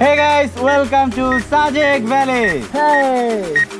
Hey guys, welcome to Sajek Valley. Hey.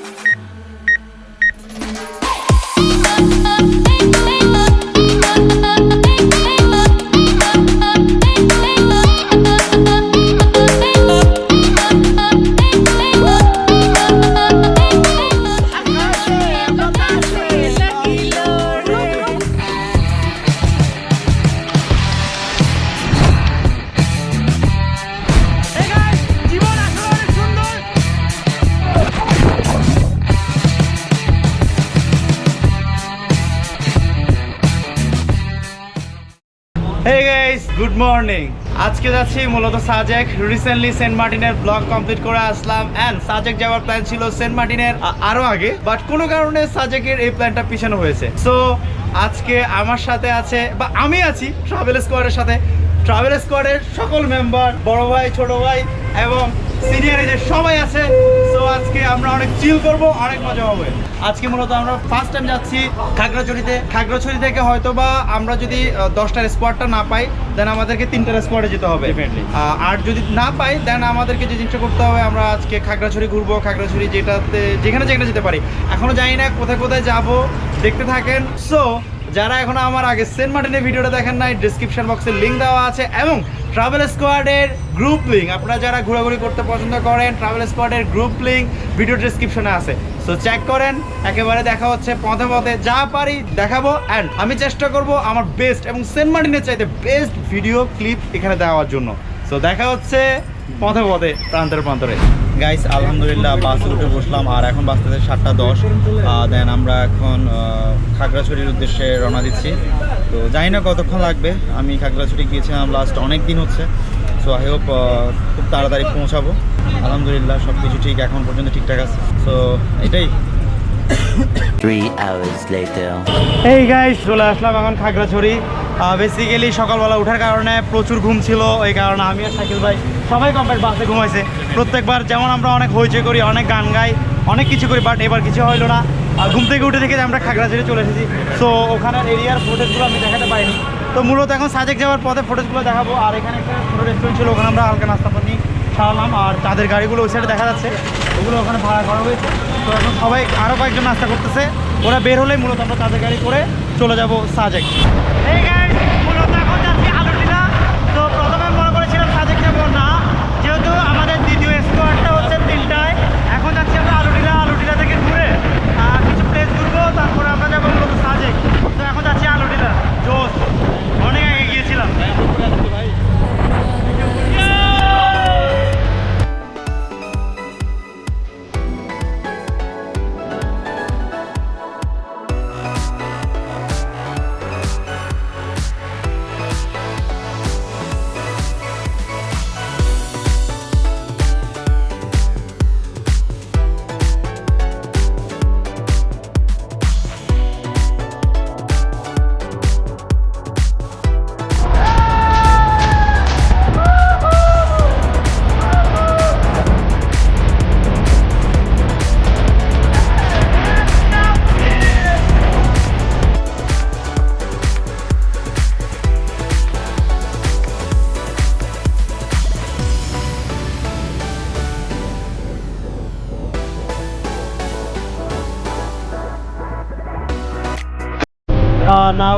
Guys, morning আজকে যাচ্ছি মূলত সাজেক। রিসেন্টলি সেন্ট মার্টিনের ব্লগ কমপ্লিট করে আসলাম এন্ড সাজেক যাওয়ার প্ল্যান ছিল সেন্ট মার্টিনের আরও আরও আগে বাট কোনো কারণে সাজেকের এই প্ল্যানটা পিছানো হয়েছে। সো আজকে আমার সাথে আছে বা আমি আছি ট্রাভেল স্কোয়াডের সাথে। ট্রাভেল স্কোয়াডের সকল মেম্বার বড় ভাই ছোট ভাই এবং সিনিয়র যে সবাই আছে সো আজকে আমরা অনেক চিল করব অনেক মজা হবে। আজকে মূলত আমরা ফার্স্ট টাইম যাচ্ছি খাগড়াছড়িতে। খাগড়াছড়ি থেকে হয়তো বা আমরা যদি দশটার স্পটটা না পাই দেন আমাদেরকে তিনটার স্পটে যেতে হবে. আর যদি না পাই দেন আমাদেরকে যে জিনিসটা করতে হবে আমরা আজকে খাগড়াছড়ি ঘুরবো খাগড়াছড়ি যেটাতে যেখানে যেখানে যেতে পারি। এখনও জানি না কোথায় কোথায় যাব দেখতে থাকেন। সো যারা এখনও আমার আগে সেন্ট মার্টিনের ভিডিওটা দেখেন নাই ডিসক্রিপশন বক্সে লিঙ্ক দেওয়া আছে এবং ট্রাভেল স্কোয়াডের গ্রুপ লিঙ্ক আপনারা যারা ঘোরাঘুরি করতে পছন্দ করেন ট্রাভেল স্কোয়াডের গ্রুপ লিঙ্ক ভিডিও ডিসক্রিপশনে আছে। সো চেক করেন, একেবারে দেখা হচ্ছে পথে পথে। যা পারি দেখাবো অ্যান্ড আমি চেষ্টা করব আমার বেস্ট এবং সেন্ট মার্টিনের চাইতে বেস্ট ভিডিও ক্লিপ এখানে দেওয়ার জন্য। সো দেখা হচ্ছে পথে পথে, প্রান্তরে প্রান্তরে। গাইস আলহামদুলিল্লাহ, বাসে উঠে বসলাম, আর এখন বাসতে সাতটা দশ। দেন আমরা এখন খাগড়াছড়ির উদ্দেশ্যে রওনা দিচ্ছি। তো জানি না কতক্ষণ লাগবে। আমি খাগড়াছড়ি গিয়েছিলাম লাস্ট অনেক দিন হচ্ছে। সো আই হোপ খুব তাড়াতাড়ি পৌঁছাবো। আলহামদুলিল্লাহ সব কিছু ঠিক, এখন পর্যন্ত ঠিকঠাক আছে। সো এটাই. এই গাইস চলে আসলাম এখন খাগড়াছড়ি। বেসিক্যালি সকালবেলা ওঠার কারণে প্রচুর ঘুম ছিল, এই কারণে আমি আর সাইকেল ভাই সবাই কমপ্লিট বাসে ঘুমাইছে। প্রত্যেকবার যেমন আমরা অনেক হইচই করি, অনেক গান গাই, অনেক কিছু করি বাট এবার কিছু হইল না। আর ঘুম থেকে উঠে দেখে আমরা খাগড়াছড়ি চলে এসেছি। সো ওখানের এরিয়ার ফুটেজগুলো আমি দেখাতে পারিনি। তো মূলত এখন সাজেক যাওয়ার পথে ফুটেজগুলো দেখাবো। আর এখানে একটা ছোটো রেস্টুরেন্ট ছিল, ওখানে আমরা হালকা নাস্তা পানি সারালাম আর তাদের গাড়িগুলো ওই সাইডে দেখা যাচ্ছে। ওগুলো ওখানে ভাড়া করা হয়েছে। তো এখন সবাই আরও কয়েকজন নাস্তা করতেছে। ওরা বের হলে মূলত আমরা তাদের গাড়ি করে চলে যাব সাজেক।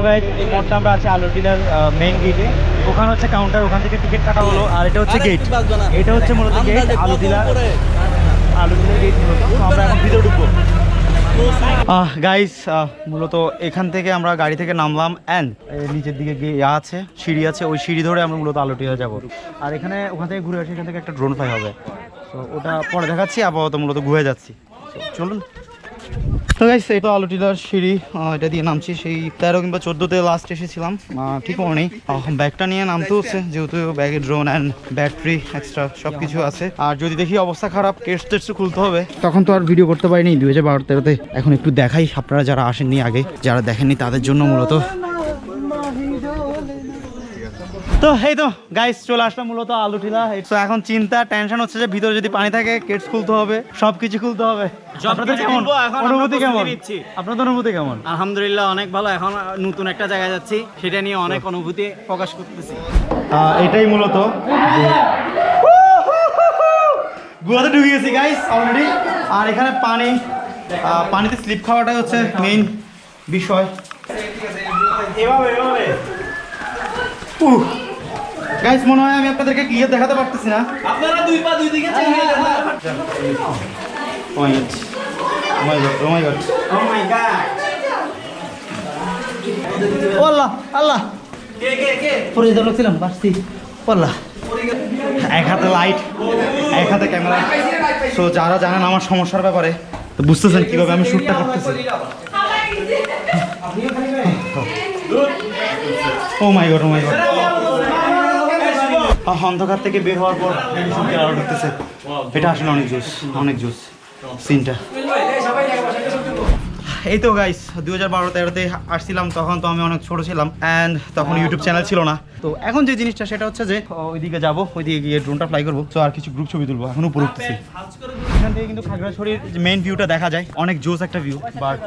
গাইজ এই মোড়টা আমরা আছি আলুটিলার মেইন গেটে ওখানে হচ্ছে কাউন্টার ওখান থেকে টিকিট কাটা হলো। আর এটা হচ্ছে গেট এটা হচ্ছে মূলত গেট আলুটিলা আলুটিলার গেট মূলত। আমরা এখন ভিতরে ঢুকবো। গাইস মূলত এখান থেকে আমরা গাড়ি থেকে নামলাম অ্যান্ড নিচের দিকে গিয়ে ইয়া আছে সিঁড়ি আছে। ওই সিঁড়ি ধরে আমরা মূলত আলুটিলা যাব। আর এখানে ওখান থেকে ঘুরে আসি এখান থেকে একটা ড্রোন ফ্লাই হবে। তো ওটা পরে দেখাচ্ছি আপাতত মূলত ঘুরে যাচ্ছি। চলুন। তো গাইস তো আলুটিলার সিঁড়ি এটা দিয়ে নামছি। সেই তেরো কিংবা চোদ্দোতে লাস্ট এসেছিলাম। ঠিক মনে নেই ব্যাগটা নিয়ে নামতে হচ্ছে, যেহেতু ব্যাগে ড্রোন অ্যান্ড ব্যাটারি এক্সট্রা সব কিছু আছে। আর যদি দেখি অবস্থা খারাপ কেটস টেটস খুলতে হবে। তখন তো আর ভিডিও করতে পারিনি, দুই হাজার বারো তেরোতে। এখন একটু দেখাই, আপনারা যারা আসেননি আগে, যারা দেখেননি তাদের জন্য মূলত তো এই তো গাইস চলে আসলাম মূলত আলুঠিলা তো এখন চিন্তা টেনশন হচ্ছে যে ভিতরে যদি পানি থাকে কেটস খুলতে হবে সবকিছু খুলতে হবে। আপনাদের কেমন? অনুভূতি কেমন। আপনাদের অনুভূতি কেমন? আলহামদুলিল্লাহ অনেক ভালো। এখন নতুন একটা জায়গায় যাচ্ছি সেটা নিয়ে অনেক অনুভূতি প্রকাশ করতেছি। এটাই মূলত ঢুকে গেছি গাইস অলরেডি আর এখানে পানি পানিতে স্লিপ খাওয়াটাই হচ্ছে মেইন বিষয়। এভাবে এভাবে। গাইস মনে হয় আমি আপনাদেরকে ক্লিয়ার দেখাতে পারতেছি না। আপনারা দুই পা দুই দিকে Oh my god. Oh my god. Oh my oh my god oh আল্লাহ আল্লাহ। কে কে কে? পরে যেতে লাগছিলাম বাসছি আল্লাহ এক হাতে লাইট এক হাতে ক্যামেরা সো যারা জানেন আমার সমস্যার ব্যাপারে তো বুঝতেছেন কীভাবে আমি শ্যুটটা করতেছি। ও my god oh my god অন্ধকার থেকে বের হওয়ার পর এটা আসলে অনেক জোস অনেক জোস সিনটা। এই তো গাইস দুই হাজার বারো তেরোতে আসছিলাম তখন তো আমি অনেক ছোট ছিলাম অ্যান্ড তখন ইউটিউব চ্যানেল ছিল না। তো এখন যে জিনিসটা সেটা হচ্ছে যে ওইদিকে যাব ওইদিকে গিয়ে ড্রোনটা ফ্লাই করব তো আর কিছু গ্রুপ ছবি তুলবো এখন উপরে উঠতেছি। এখান থেকে কিন্তু খাগড়াছড়ির মেইন ভিউটা দেখা যায় অনেক জোস একটা ভিউ বাট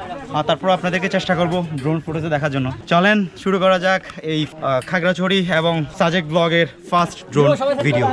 তারপর আপনাদেরকে চেষ্টা করব ড্রোন ফুটেজে দেখার জন্য। চলেন শুরু করা যাক এই খাগড়াছড়ি এবং সাজেক ব্লগের ফার্স্ট ড্রোন ভিডিও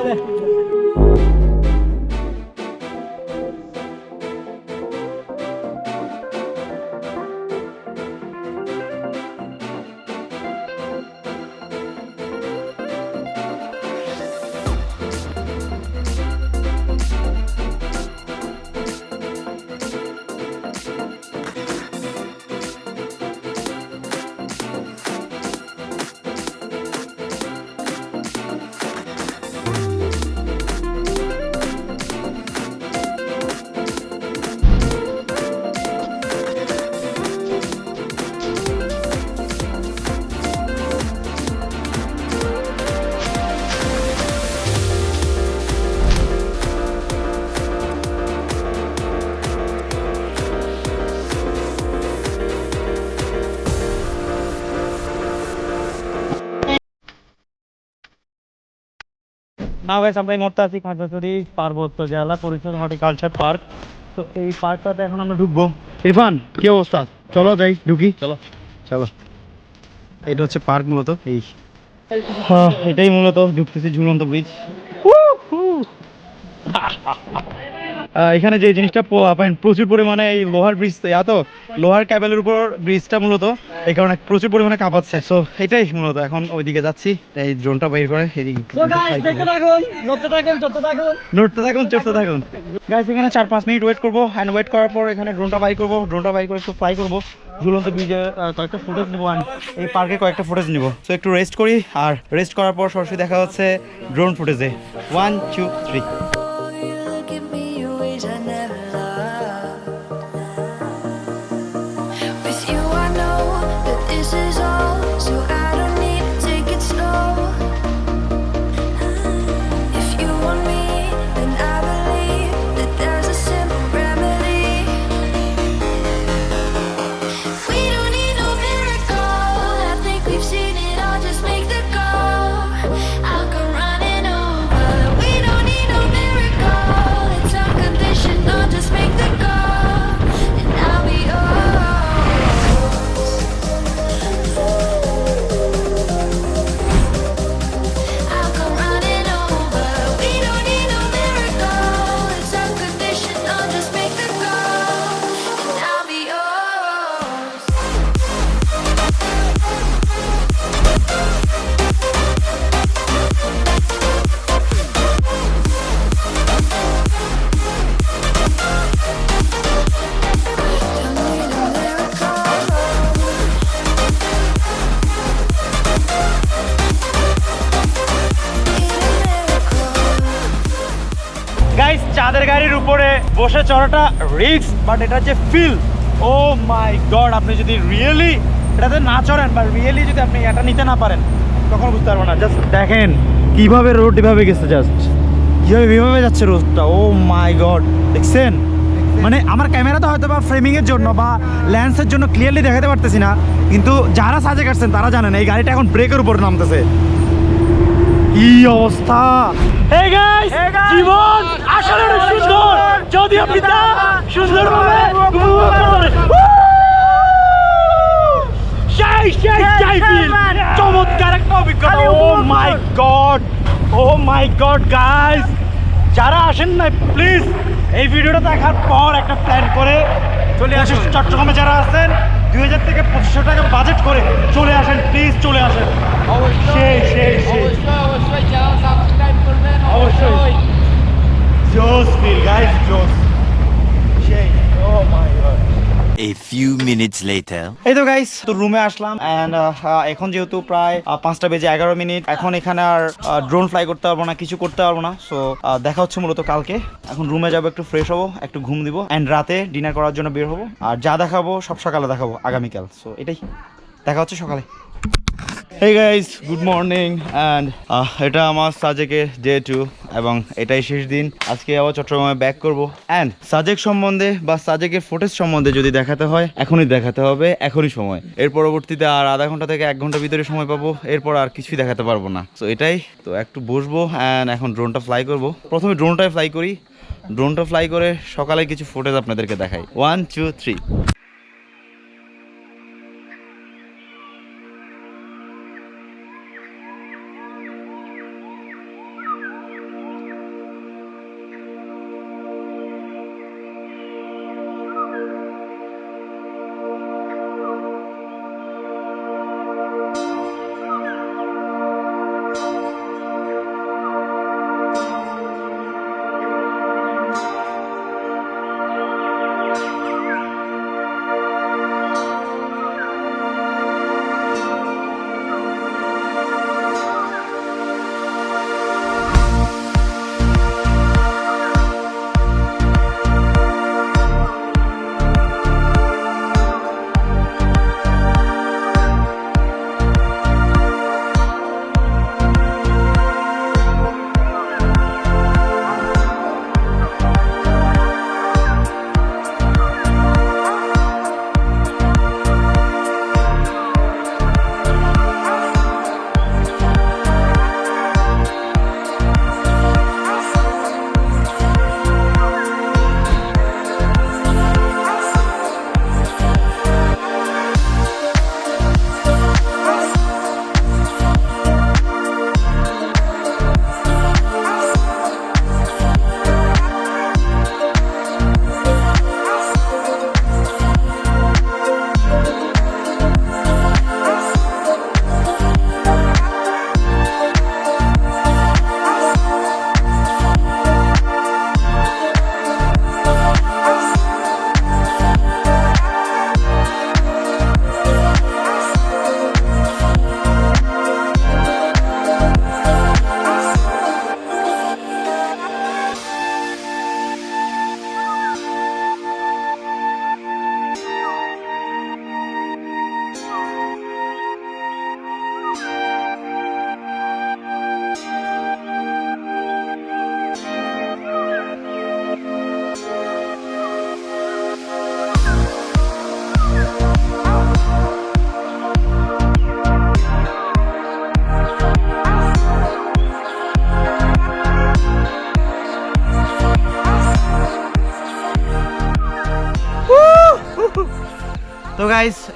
না গাইস আমরা এই মুহূর্তে আছি খাগড়াছড়ি পার্বত্য জেলা পরিষদ হর্টিকালচার পার্ক। তো এই পার্কটাতে এখন আমরা ঢুকবো। ইরফান কি অবস্থা? চলো যাই ঢুকি। চলো। চলো। এটা হচ্ছে পার্ক মূলত এই। হ্যাঁ, এটাই মূলত ঢুকতেছি ঝুলন্ত ব্রিজ এখানে যে জিনিসটা পাবেন প্রচুর পরিমাণে এই লোহার ব্রিজ এত লোহার ক্যাবেলের উপর ব্রিজটা মূলত। এই কারণে প্রচুর পরিমাণে কাঁপাচ্ছে সো এটাই মূলত। এখন ওইদিকে যাচ্ছি। এই ড্রোনটা বের করে নড়তে থাকুন চড়তে থাকুন গাইস এখানে চার পাঁচ মিনিট ওয়েট করব অ্যান্ড ওয়েট করার পর এখানে ড্রোনটা বাই করব। ড্রোনটা বাই করে একটু ফ্লাই করব। ঝুলন্ত ব্রিজে কয়েকটা ফুটেজ নেব এই পার্কে কয়েকটা ফুটেজ নেব। সো একটু রেস্ট করি আর রেস্ট করার পর সরাসরি দেখা হচ্ছে ড্রোন ফুটেজে ওয়ান টু থ্রি বসে চড়াটা রিস্ক বাট এটার যে ফিল ও মাই গড আপনি যদি রিয়েলি এটাতে না চড়েন বা রিয়েলি যদি আপনি এটা নিতে না পারেন, তখন বুঝতে পারব না। জাস্ট দেখেন, কীভাবে রোড এভাবে গেছে জাস্ট কীভাবে এভাবে যাচ্ছে রোডটা ও মাই গড দেখছেন? মানে আমার ক্যামেরাতে হয়তো বা ফ্রেমিংয়ের জন্য বা ল্যান্সের জন্য ক্লিয়ারলি দেখাতে পারতেছি না, কিন্তু যারা সাজে কাটছেন তারা জানেন, এই গাড়িটা এখন ব্রেকের উপর নামতেছে। কি অবস্থা? জীবন আসলে অনেক সুন্দর। যদি আপনি তা সুন্দরভাবে চমৎকার একটা অভিজ্ঞতা। ও my god oh my god guys যারা আসেন না প্লিজ এই ভিডিওটা দেখার পর একটা প্ল্যান করে চলে আসেন। চট্টগ্রামে যারা আছেন দুই হাজার থেকে পঁচিশশো টাকা বাজেট করে চলে আসেন প্লিজ চলে আসেন। সেই সেই সেই। অবশ্যই। জোস ফিল গাইস জোস। সেই। ও my god A few minutes later. এই তো গাইস তো রুমে আসলাম অ্যান্ড এখন যেহেতু প্রায় পাঁচটা বেজে এগারো মিনিট এখন এখানে আর ড্রোন ফ্লাই করতে পারব না কিছু করতে পারব না সো দেখা হচ্ছে মূলত কালকে। এখন রুমে যাব একটু ফ্রেশ হব একটু ঘুম দিব অ্যান্ড রাতে ডিনার করার জন্য বের হব আর যা দেখাবো সব সকালে দেখাবো আগামীকাল। সো এটাই। দেখা হচ্ছে সকালে। Hey guys good morning and এটা আমার সাজেকের ডে টু এবং এটাই শেষ দিন। আজকে আবার চট্টগ্রামে ব্যাক করব। অ্যান্ড সাজেক সম্বন্ধে বা সাজেকের ফুটেজ সম্বন্ধে যদি দেখাতে হয়, এখনই দেখাতে হবে, এখনই সময়। এর পরবর্তীতে আর আধা ঘণ্টা থেকে এক ঘণ্টা ভিতরে সময় পাবো, এরপর আর কিছুই দেখাতে পারব না। তো এটাই, তো একটু বসবো অ্যান্ড এখন ড্রোনটা ফ্লাই করব। প্রথমে ড্রোনটাই ফ্লাই করি। ড্রোনটা ফ্লাই করে সকালে কিছু ফুটেজ আপনাদেরকে দেখাই। ওয়ান টু থ্রি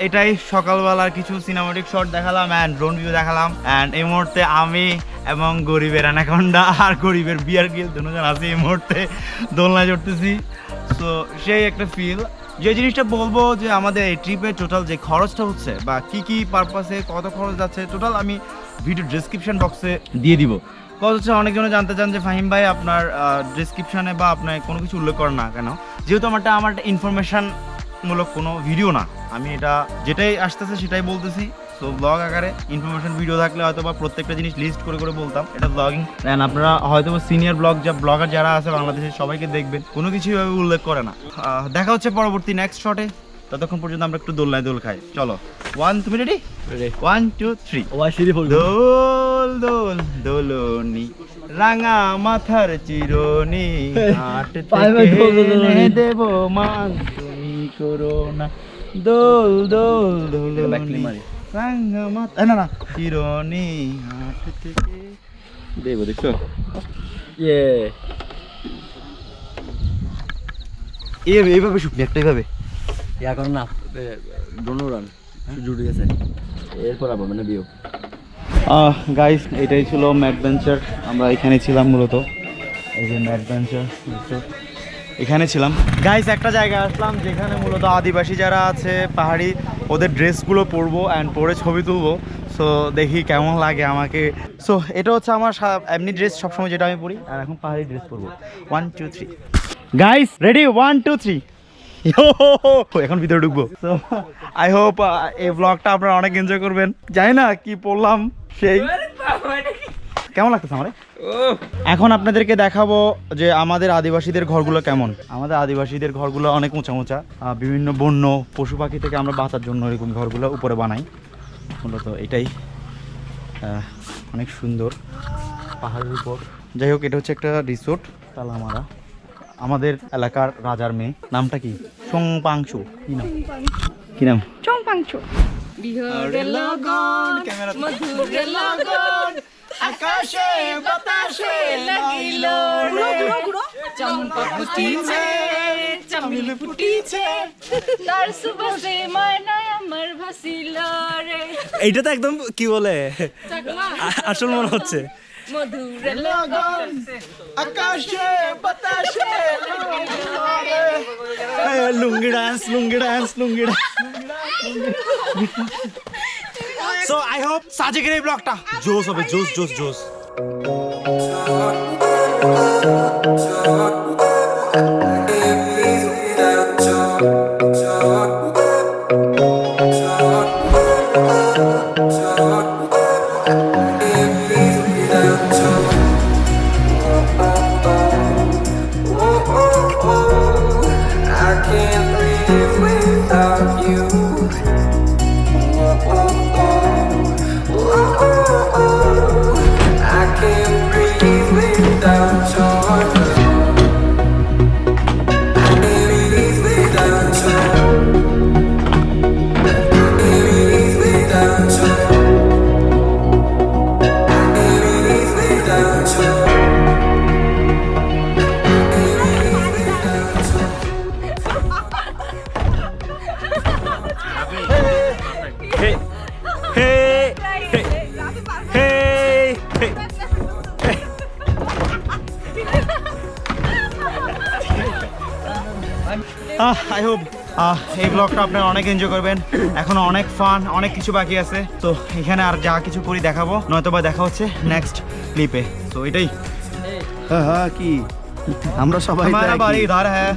এটাই সকালবেলার কিছু সিনেমাটিক শট দেখালাম অ্যান্ড ড্রোন ভিউ দেখালাম। অ্যান্ড এই মুহূর্তে আমি এবং গরিবের অ্যানাকন্ডা আর গরিবের বিয়ার গিল দুজন আছি এই মুহূর্তে। দোলনায় চড়তেছি। তো সেই একটা ফিল যে জিনিসটা বলব যে আমাদের এই ট্রিপে টোটাল যে খরচটা হচ্ছে বা কি কি পারপাসে কত খরচ যাচ্ছে টোটাল আমি ভিডিও ডেসক্রিপশন বক্সে দিয়ে দিব। কত হচ্ছে অনেকজনে জানতে চান যে ফাহিম ভাই, আপনার ডেসক্রিপশনে বা আপনার কোনো কিছু উল্লেখ করেন না কেন? যেহেতু আমারটা আমার ইনফরমেশন মূলক কোনো ভিডিও না। আমি এটা যেটাই আসতেছে সেটাই বলতেছি। সো ব্লগ আকারে ইনফরমেশন ভিডিও থাকলে হয়তো বা প্রত্যেকটা জিনিস লিস্ট করে করে বলতাম। এটা ব্লগিং দেন আপনারা হয়তো সিনিয়র ব্লগ যা ব্লগার যারা আছে বাংলাদেশের সবাইকে দেখবেন। কোনো কিছু এভাবে উল্লেখ করে না। দেখা হচ্ছে পরবর্তী নেক্সট শটে ততক্ষণ পর্যন্ত আমরা একটু দোলনায় দোল খাই। চলো। ওয়ান তুমি রেডি ওয়ান টু থ্রি দোল দোল দোলনি। রাঙা মাথার চিরনি। হাট থেকে দেব মান। তুমি করো না। দোল দোল রাঙা না না চিরনি হাট থেকে। দেব দেখছ? এই এইভাবে শুকনি একটা এইভাবে। ইয়া করো না। ডোনো রান জুড়ে গেছে এরপর আবার মানে বিয়ে গাইস এটাই ছিল ম্যাডভেঞ্চার আমরা এখানে ছিলাম মূলত। এই যে অ্যাডভেঞ্চার এখানে ছিলাম। গাইস একটা জায়গায় আসলাম যেখানে মূলত আদিবাসী যারা আছে পাহাড়ি ওদের ড্রেসগুলো পরবো অ্যান্ড পরে ছবি তুলবো। সো দেখি কেমন লাগে আমাকে। সো এটা হচ্ছে আমার সা- এমনি ড্রেস সবসময় যেটা আমি পরি আর এখন পাহাড়ি ড্রেস পরবো। One two three guys ready one two three এখন ভিতরে ঢুকবো। তো আই হোপ এই ব্লগটা আপনারা অনেক এনজয় করবেন। জানি না কি পড়লাম সেই কেমন লাগতেছে আমার? এখন আপনাদেরকে দেখাবো যে আমাদের আদিবাসীদের ঘরগুলো কেমন। আমাদের আদিবাসীদের ঘরগুলো অনেক উঁচা উঁচা বিভিন্ন বন্য পশু পাখি থেকে আমরা বাঁচার জন্য এরকম ঘরগুলো উপরে বানাই। মূলত এটাই অনেক সুন্দর। পাহাড়ের উপর। যাই হোক এটা হচ্ছে একটা রিসোর্ট তালামারা। আমাদের এলাকার রাজার মেয়ে। নামটা কি? সোং পাংশু কি নাম? কি নাম? বিহরে লগন মধুরে লগন আকাশে বাতাসে লাগিল চম্পা ফুটিছে চামিল ফুটিছে। তার সুবাসে ময়নায় আমার ভাসিল রে। এইটা তো একদম কি বলে? আসল মনে হচ্ছে। মধুরে লগন আকাশে বাতাসে lungi dance. Lungi dance lungi dance. So I hope সাজেকের এই ব্লগটা জোস হবে জোস জোস জোস আই হোপ এই ব্লগটা আপনারা অনেক এনজয় করবেন এখনো অনেক ফান অনেক কিছু বাকি আছে তো এখানে আর যা কিছু করি দেখাবো নয়তো বা দেখা হচ্ছে নেক্সট ক্লিপে তো এটাই হ্যাঁ কি আমরা সবাই हमारा बारी इधर है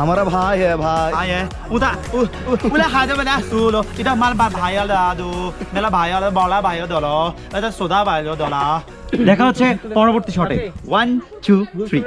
हमारा भाई है भाई भाई है उधर उ- उ- उला हाजा बना सुलो इधर माल बा भाई आला दो मेला भाई आला बला भाई দলো এটা সোদা ভাই দলা দেখা হচ্ছে পরবর্তী শটে। One two three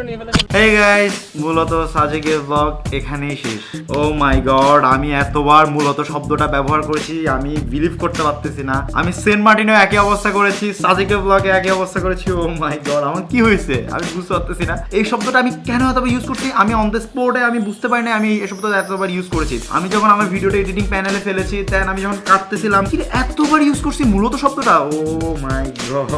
hey guys মূলত সাজেকের ব্লগ এখানেই শেষ। ও মাই গড আমি এতবার মূলত শব্দটা ব্যবহার করেছি, আমি বিলিভ করতে পারতেছি না। আমি সেন্ট মার্টিনেও একই অবস্থা করেছি, সাজেকের ব্লগে একই অবস্থা করেছি। ও মাই গড আমার কি হয়েছে? আমি বুঝতে পারতেছি না। এই শব্দটা আমি কেন এতবার ইউজ করছি? আমি অন দ্য স্পটে আমি বুঝতে পারি না আমি এই শব্দটা এতবার ইউজ করেছি। আমি যখন আমার ভিডিওটা এডিটিং প্যানেলে ফেলেছি দেন আমি যখন কাটতেছিলাম, কি এতবার ইউজ করছি মূলত শব্দটা? ও মাই গড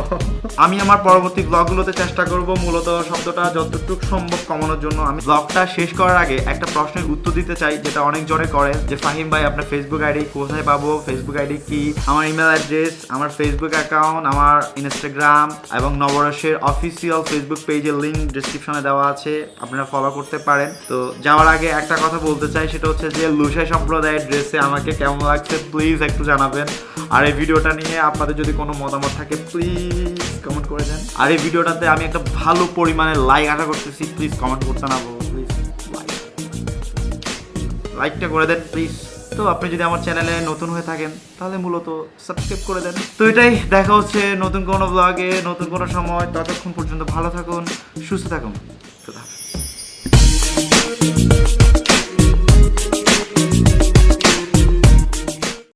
আমি আমার পরবর্তী ব্লগগুলোতে চেষ্টা করব। মূলত শব্দটা যতটুকু সম্ভব কমানোর জন্য। আমি ব্লগটা শেষ করার আগে একটা প্রশ্নের উত্তর দিতে চাই, যেটা অনেক জনে করে, যে ফাহিম ভাই, আপনার ফেসবুক আইডি কোথায় পাবো? ফেসবুক আইডি কি? আমার ইমেল অ্যাড্রেস আমার ফেসবুক অ্যাকাউন্ট আমার ইনস্টাগ্রাম এবং নবরসের অফিসিয়াল ফেসবুক পেজের লিঙ্ক ডিসক্রিপশনে দেওয়া আছে। আপনারা ফলো করতে পারেন। তো যাওয়ার আগে একটা কথা বলতে চাই, সেটা হচ্ছে যে লুসাই সম্প্রদায়ের ড্রেসে আমাকে কেমন লাগছে প্লিজ একটু জানাবেন। আর এই ভিডিওটা নিয়ে আপনাদের যদি কোনো মতামত থাকে প্লিজ কমেন্ট করে দেন। আর এই ভিডিওটাতে আমি একটা ভালো পরিমাণে লাইক আশা করতেছি প্লিজ কমেন্ট করতে না প্লিজ লাইক লাইকটা করে দেন প্লিজ তো আপনি যদি আমার চ্যানেলে নতুন হয়ে থাকেন, তাহলে মূলত সাবস্ক্রাইব করে দেন। তো এটাই, দেখা হচ্ছে নতুন কোনো ব্লগে নতুন কোনো সময়। ততক্ষণ পর্যন্ত ভালো থাকুন, সুস্থ থাকুন।